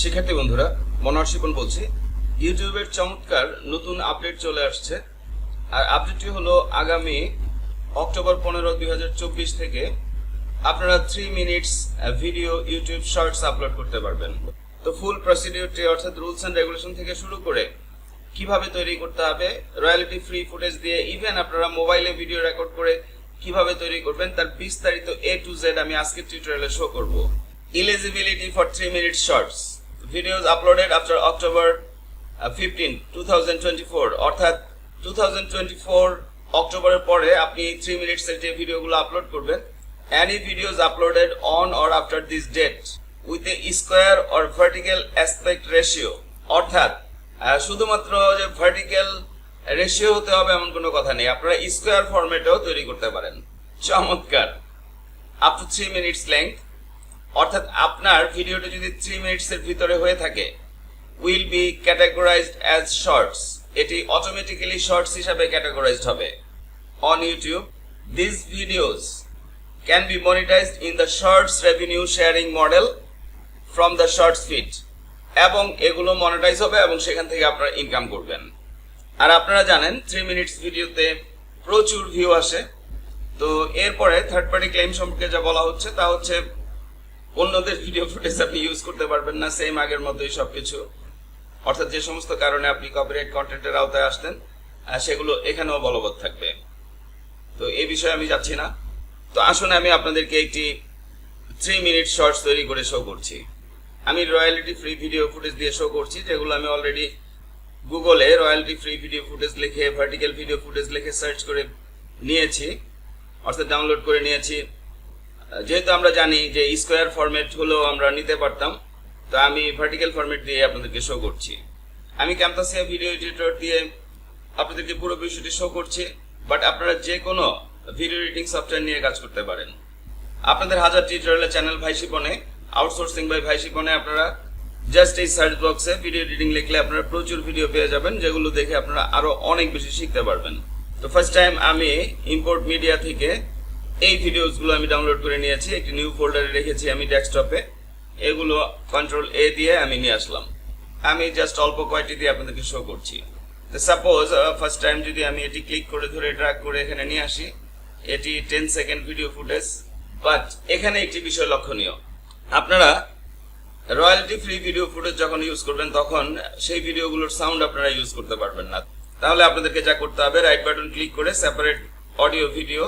শিক্ষার্থী বন্ধুরা মনোহর শিপন বলছি? ইউটিউবের চমৎকার নতুন আপডেট চলে আসছে। আর আপডেটটি হলো আগামী অক্টোবর পনেরো, দুই থেকে আপনারা three minutes video YouTube shorts upload করতে পারবেন। তো ফুল প্রসিডিউরটি অর্থাৎ রুলস অ্যান্ড রেগুলেশন থেকে শুরু করে কীভাবে তৈরি করতে হবে রয়্যালিটি ফ্রি ফুটেজ দিয়ে ইভেন আপনারা মোবাইলে ভিডিও রেকর্ড করে কীভাবে তৈরি করবেন, তার বিস্তারিত এ টু জেড আমি আজকের টিউটোরিয়ালে শো করব। Eligibility for three for 3 minute shorts videos uploaded after October uh, 15 2024 অর্থাৎ 2024 অক্টোবরের পরে আপনি 3 মিনিটস এর যে ভিডিওগুলো আপলোড করবেন। Any videos uploaded on or after this date with a square or vertical aspect ratio অর্থাৎ শুধুমাত্র যে ভার্টিক্যাল রেশিও হতে হবে এমন কোনো কথা নেই। আপনারা স্কোয়ার ফরম্যাটেও তৈরি করতে পারেন। চমৎকার। Up to three minutes length অর্থাৎ আপনার ভিডিওটা যদি থ্রি মিনিটস এর ভিতরে হয়ে থাকে will be categorised as shorts এটি অটোমেটিক্যালি শর্টস হিসাবে ক্যাটাগরাইজড হবে। On YouTube this videos can be monetised in the shorts revenue sharing model from the shorts feed এবং এগুলো মনিটাইজ হবে এবং সেখান থেকে আপনারা ইনকাম করবেন। আর আপনারা জানেন থ্রি মিনিটস ভিডিওতে প্রচুর ভিউ আসে। তো এরপরে থার্ড পার্টি ক্লেম সম্পর্কে যা বলা হচ্ছে, তা হচ্ছে অন্যদের ভিডিও ফুটেজ আপনি ইউজ করতে পারবেন না সেম আগের মতোই সবকিছু। অর্থাৎ যে সমস্ত কারণে আপনি কপিরাইট কন্টেন্টের আওতায় আসতেন সেগুলো এখানেও বলবৎ থাকবে। তো এই বিষয়ে আমি যাচ্ছি না। তো আসুন আমি আপনাদেরকে একটি থ্রি মিনিট শর্টস তৈরি করে শো করছি। আমি রয়্যালিটি ফ্রি ভিডিও ফুটেজ দিয়ে শো করছি, যেগুলো আমি অলরেডি গুগলে রয়্যালিটি ফ্রি ভিডিও ফুটেজ লিখে ভার্টিক্যাল ভিডিও ফুটেজ লিখে সার্চ করে নিয়েছি, অর্থাৎ ডাউনলোড করে নিয়েছি। যেহেতু আমরা জানি যে স্কোয়ার ফরম্যাট হলেও আমরা নিতে পারতাম, তো আমি ভার্টিক্যাল ফরম্যাট দিয়ে আপনাদেরকে শো করছি। আমি ক্যাম্পাসে ভিডিও এডিটর দিয়ে আপনাদেরকে পুরো বিষয়টি শো করছি বাট আপনারা যে কোনো ভিডিও এডিটিং সফটওয়্যার নিয়ে কাজ করতে পারেন। আপনাদের হাজার টিউটোরিয়ালের চ্যানেল ভাই শিপনে আউটসোর্সিং বাই ভাই শিপনে আপনারা জাস্ট এই সার্চ বক্সে ভিডিও এডিটিং লিখলে আপনারা প্রচুর ভিডিও পেয়ে যাবেন, যেগুলো দেখে আপনারা আরও অনেক বেশি শিখতে পারবেন। তো ফার্স্ট টাইম আমি ইম্পোর্ট মিডিয়া থেকে এই ভিডিওসগুলো আমি ডাউনলোড করে নিয়েছি, একটি নিউ ফোল্ডারে রেখেছি আমি ডেস্কটপে এগুলো কন্ট্রোল এ দিয়ে আমি নিয়ে আসলাম। আমি জাস্ট অল্প কয়টি দিয়ে আপনাদেরকে শো করছি। তো সাপোজ ফার্স্ট টাইম যদি আমি এটি ক্লিক করে ধরে ড্রাগ করে এখানে নিয়ে আসি, এটি ten second video footage but এখানে একটি বিষয় লক্ষণীয়। আপনারা রয়্যালটি ফ্রি ভিডিও ফুটেজ যখন ইউজ করবেন, তখন সেই ভিডিওগুলোর সাউন্ড আপনারা ইউজ করতে পারবেন না। তাহলে আপনাদেরকে যা করতে হবে রাইট বাটন ক্লিক করে সেপারেট অডিও ভিডিও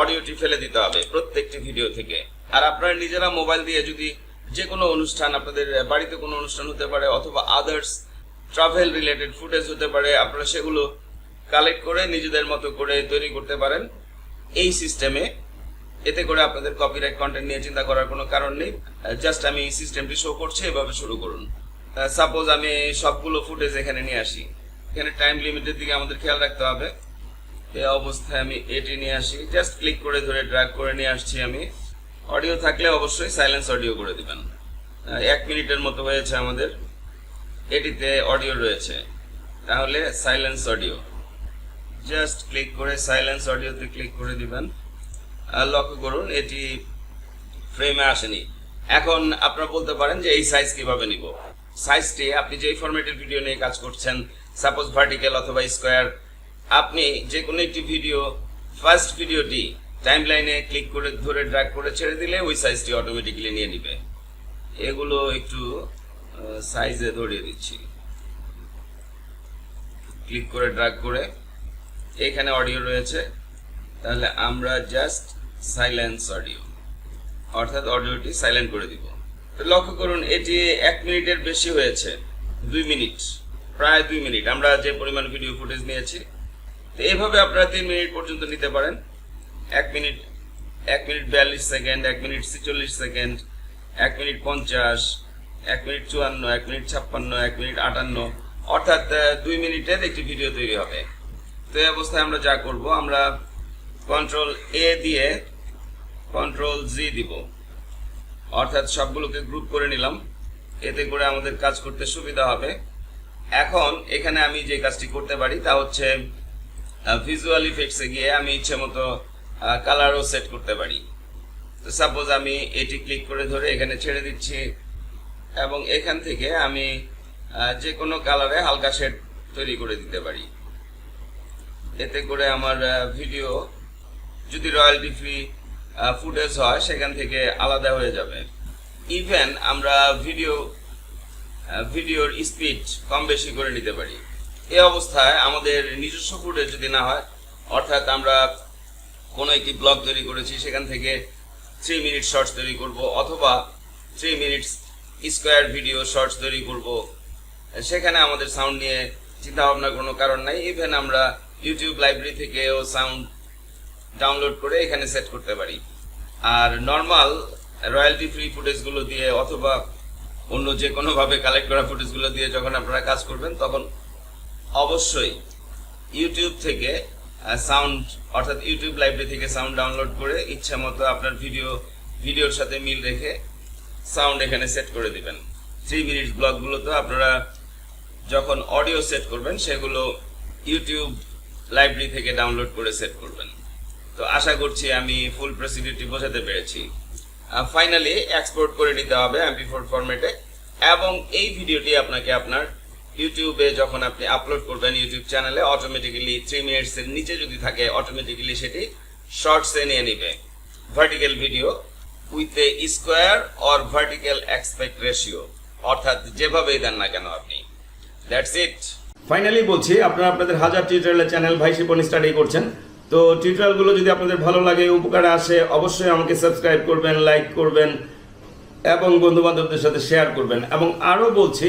অডিওটি ফেলে দিতে হবে প্রত্যেকটি ভিডিও থেকে। আর আপনারা নিজেরা মোবাইল দিয়ে যদি যে কোনো অনুষ্ঠান, আপনাদের বাড়িতে কোনো অনুষ্ঠান হতে পারে অথবা আদার্স ট্রাভেল রিলেটেড ফুটেজ হতে পারে, আপনারা সেগুলো কালেক্ট করে নিজেদের মতো করে তৈরি করতে পারেন। এই সিস্টেমে এতে করে আপনাদের কপিরাইট কন্টেন্ট নিয়ে চিন্তা করার কোনো কারণ নেই। জাস্ট আমি এই সিস্টেমটি শো করছি, এভাবে শুরু করুন। সাপোজ আমি সবগুলো ফুটেজ এখানে নিয়ে আসি। এখানে টাইম লিমিটের দিকে আমাদের খেয়াল রাখতে হবে। এই অবস্থায় আমি এটি নিয়ে আসি। জাস্ট ক্লিক করে ধরে ড্র্যাগ করে নিয়ে আসছি আমি। অডিও থাকলে অবশ্যই সাইলেন্স অডিও করে দিবেন। এক মিনিটের মতো হয়েছে আমাদের। এটিতে অডিও রয়েছে। তাহলে সাইলেন্স অডিও জাস্ট ক্লিক করে সাইলেন্স অডিওতে ক্লিক করে দিবেন। লক্ষ্য করুন, এটি ফ্রেমে আসেনি। এখন আপনারা বলতে পারেন যে এই সাইজ কীভাবে নিব? সাইজটি আপনি যেই ফরম্যাটের ভিডিও নিয়ে কাজ করছেন সাপোজ ভার্টিক্যাল অথবা স্কোয়ার আপনি যে কোনো একটি ভিডিও ফার্স্ট ভিডিওটি টাইম লাইনে ক্লিক করে, ধরে ড্রাগ করে ছেড়ে দিলে ওই সাইজটি অটোমেটিক্যালি নিয়ে নিবে। এগুলো একটু সাইজে ধরিয়ে দিচ্ছি। ক্লিক করে ড্রাগ করে, এখানে অডিও রয়েছে। তাহলে আমরা জাস্ট সাইলেন্স অডিও অর্থাৎ অডিওটি সাইলেন্ট করে দিব। লক্ষ্য করুন, এটি এক মিনিটের বেশি হয়েছে। দুই মিনিট, প্রায় দুই মিনিট। আমরা যে পরিমাণ ভিডিও ফুটেজ নিয়েছি তো এইভাবে আপনারা তিন মিনিট পর্যন্ত নিতে পারেন। এক মিনিট এক মিনিট বিয়াল্লিশ সেকেন্ড, এক মিনিট ছেচল্লিশ সেকেন্ড, এক মিনিট পঞ্চাশ, এক মিনিট চুয়ান্ন, এক মিনিট ছাপ্পান্ন, এক মিনিট আটান্ন। অর্থাৎ দুই মিনিটের একটি ভিডিও তৈরি হবে। তো এই অবস্থায় আমরা যা করব, আমরা কন্ট্রোল এ দিয়ে কন্ট্রোল জি দিব। অর্থাৎ সবগুলোকে গ্রুপ করে নিলাম। এতে করে আমাদের কাজ করতে সুবিধা হবে। এখন এখানে আমি যে কাজটি করতে পারি তা হচ্ছে ভিজুয়াল ইফেক্টসে গিয়ে আমি ইচ্ছে মতো কালারও সেট করতে পারি। তো সাপোজ আমি এটি ক্লিক করে ধরে এখানে ছেড়ে দিচ্ছি এবং এখান থেকে আমি যে কোনো কালারে হালকা শেড তৈরি করে দিতে পারি। এতে করে আমার ভিডিও যদি রয়্যালটি ফ্রি ফুটেজ হয়, সেখান থেকে আলাদা হয়ে যাবে। ইভেন আমরা ভিডিও ভিডিওর স্পিড কম বেশি করে নিতে পারি। এই অবস্থায় আমাদের নিজস্ব ফুটেজ যদি না হয়, অর্থাৎ আমরা কোনো একটি ব্লগ তৈরি করেছি, সেখান থেকে থ্রি মিনিট শর্টস তৈরি করব, অথবা three minutes square video shorts তৈরি করব। সেখানে আমাদের সাউন্ড নিয়ে চিন্তা ভাবনার কোনো কারণ নাই। ইভেন আমরা ইউটিউব লাইব্রেরি থেকেও সাউন্ড ডাউনলোড করে এখানে সেট করতে পারি। আর নর্মাল রয়্যালটি ফ্রি ফুটেজগুলো দিয়ে, অথবা অন্য যে কোনোভাবে কালেক্ট করা ফুটেজগুলো দিয়ে যখন আপনারা কাজ করবেন, তখন অবশ্যই ইউটিউব থেকে সাউন্ড অর্থাৎ ইউটিউব লাইব্রেরি থেকে সাউন্ড ডাউনলোড করে ইচ্ছা মতো আপনার ভিডিও ভিডিওর সাথে মিল রেখে সাউন্ড এখানে সেট করে দিবেন। থ্রি মিনিট ব্লগগুলো তো আপনারা যখন অডিও সেট করবেন, সেগুলো ইউটিউব লাইব্রেরি থেকে ডাউনলোড করে সেট করবেন। তো আশা করছি আমি ফুল প্রসিডিউরটি বোঝাতে পেরেছি। ফাইনালি এক্সপোর্ট করে নিতে হবে এমপি ফোর ফরম্যাটে এবং এই ভিডিওটি আপনাকে আপনার ইউটিউবে যখন আপনি আপলোড করবেন ইউটিউব চ্যানেলে অটোমেটিক্যালি থ্রি মিনিটস এর নিচে যদি থাকে অটোমেটিক্যালি সেটি শর্টসে নিয়ে নিবে। Vertical video with a square or vertical aspect ratio অর্থাৎ যেভাবেই দেন না কেন আপনি। দ্যাটস ইট ফাইনালি বলছি, আপনারা আপনাদের হাজার টিউটোরিয়ালের চ্যানেল ভাই শিপন স্টাডি করছেন। তো টিউটোরিয়ালগুলো যদি আপনাদের ভালো লাগে, উপকারে আসে, অবশ্যই আমাকে সাবস্ক্রাইব করবেন লাইক করবেন, এবং বন্ধু বান্ধবদের সাথে শেয়ার করবেন। এবং আরও বলছি